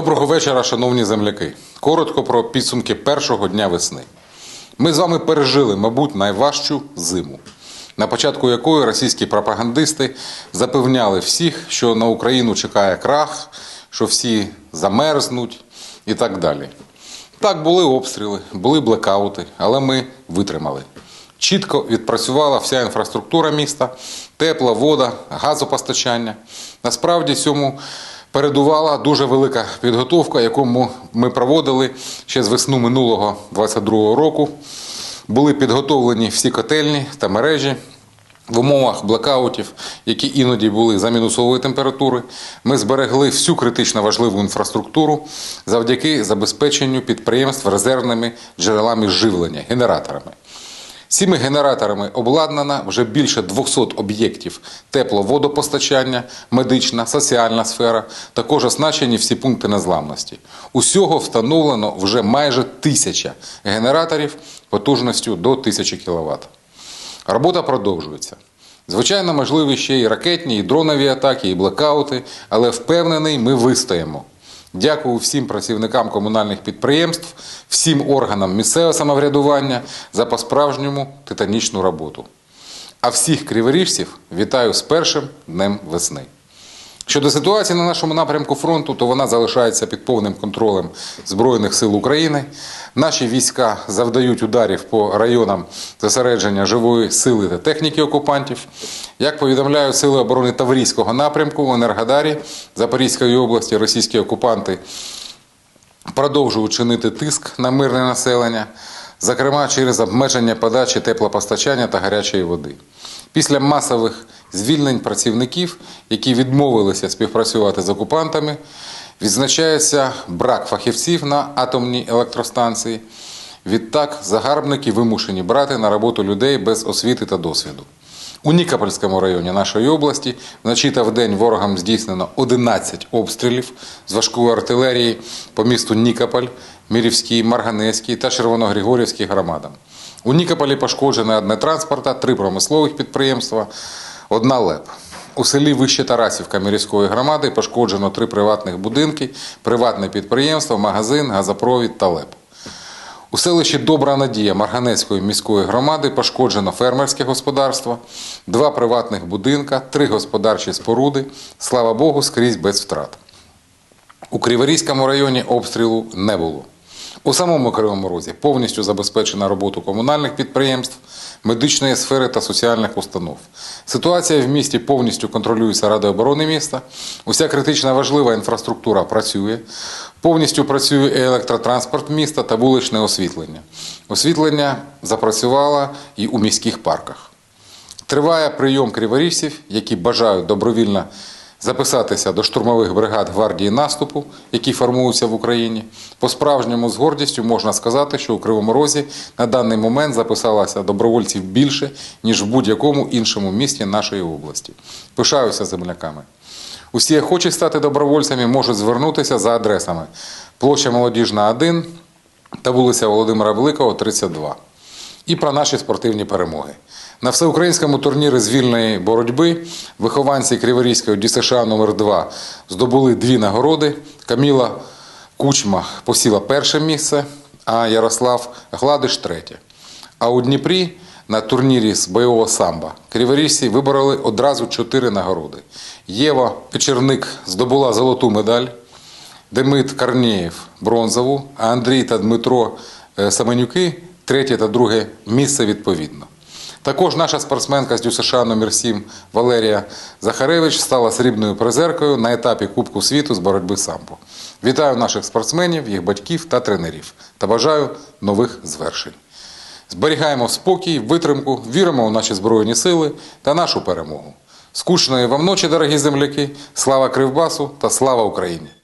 Доброго вечора, шановні земляки. Коротко про підсумки першого дня весни. Ми з вами пережили, мабуть, найважчу зиму, на початку якої російські пропагандисти запевняли всіх, що на Україну чекає крах, що всі замерзнуть і так далі. Так, були обстріли, були блекаути, але ми витримали. Чітко відпрацювала вся інфраструктура міста, тепла, вода, газопостачання. Насправді цьому передувала дуже велика підготовка, яку ми- проводили ще з весну минулого 22 року. Були підготовлені всі котельні та мережі. В умовах блекаутів, які іноді були за мінусової температури, ми зберегли всю критично важливу інфраструктуру завдяки забезпеченню підприємств резервними джерелами живлення, генераторами. Цими генераторами обладнана вже більше 200 об'єктів тепловодопостачання, медична, соціальна сфера, також оснащені всі пункти незламності. Усього встановлено вже майже тисяча генераторів потужністю до 1000 кВт. Робота продовжується. Звичайно, можливі ще й ракетні, і дронові атаки, і блекаути, але впевнений, ми вистоїмо. Дякую всім працівникам комунальних підприємств, всім органам місцевого самоврядування за по-справжньому титанічну роботу. А всіх криворіжців вітаю з першим днем весни. Щодо ситуації на нашому напрямку фронту, то вона залишається під повним контролем Збройних сил України. Наші війська завдають ударів по районам зосередження живої сили та техніки окупантів. Як повідомляють сили оборони Таврійського напрямку в Енергодарі Запорізької області, російські окупанти продовжують чинити тиск на мирне населення, зокрема через обмеження подачі теплопостачання та гарячої води. Після масових звільнень працівників, які відмовилися співпрацювати з окупантами, відзначається брак фахівців на атомній електростанції. Відтак, загарбники вимушені брати на роботу людей без освіти та досвіду. У Нікопольському районі нашої області вночі та вдень ворогам здійснено 11 обстрілів з важкої артилерії по місту Нікополь, Мірівській, Марганецькій та Червоногригорівській громадам. У Нікополі пошкоджено одне транспорта, три промислових підприємства, одна ЛЕП. У селі Вище Тарасівка Мірівської громади пошкоджено три приватних будинки, приватне підприємство, магазин, газопровід та ЛЕП. У селищі Добра Надія Марганецької міської громади пошкоджено фермерське господарство, два приватних будинка, три господарчі споруди. Слава Богу, скрізь без втрат. У Криворізькому районі обстрілу не було. У самому Кривому Розі повністю забезпечена роботу комунальних підприємств, медичної сфери та соціальних установ. Ситуація в місті повністю контролюється Радою оборони міста. Уся критична важлива інфраструктура працює. Повністю працює і електротранспорт міста та вуличне освітлення. Освітлення запрацювало і у міських парках. Триває прийом криворіжців, які бажають добровільно записатися до штурмових бригад гвардії наступу, які формуються в Україні. По-справжньому з гордістю можна сказати, що у Кривому Розі на даний момент записалося добровольців більше, ніж в будь-якому іншому місті нашої області. Пишаюся земляками. Усі охочі стати добровольцями можуть звернутися за адресами площа Молодіжна 1 та вулиця Володимира Великого, 32 і про наші спортивні перемоги. На всеукраїнському турнірі з вільної боротьби вихованці Криворізької ДЮСШ номер 2 здобули дві нагороди. Каміла Кучма посіла перше місце, а Ярослав Гладиш третє. А у Дніпрі на турнірі з бойового самбо криворіжці вибороли одразу чотири нагороди. Єва Печерник здобула золоту медаль, Демид Корнєєв бронзову, а Андрій та Дмитро е, Саменюки третє та друге місце відповідно. Також наша спортсменка з ДЮСШ номер 7 Валерія Захаревич стала срібною призеркою на етапі Кубку світу з боротьби самбо. Вітаю наших спортсменів, їх батьків та тренерів та бажаю нових звершень. Зберігаємо спокій, витримку, віримо у наші збройні сили та нашу перемогу. Скучної вам ночі, дорогі земляки! Слава Кривбасу та слава Україні!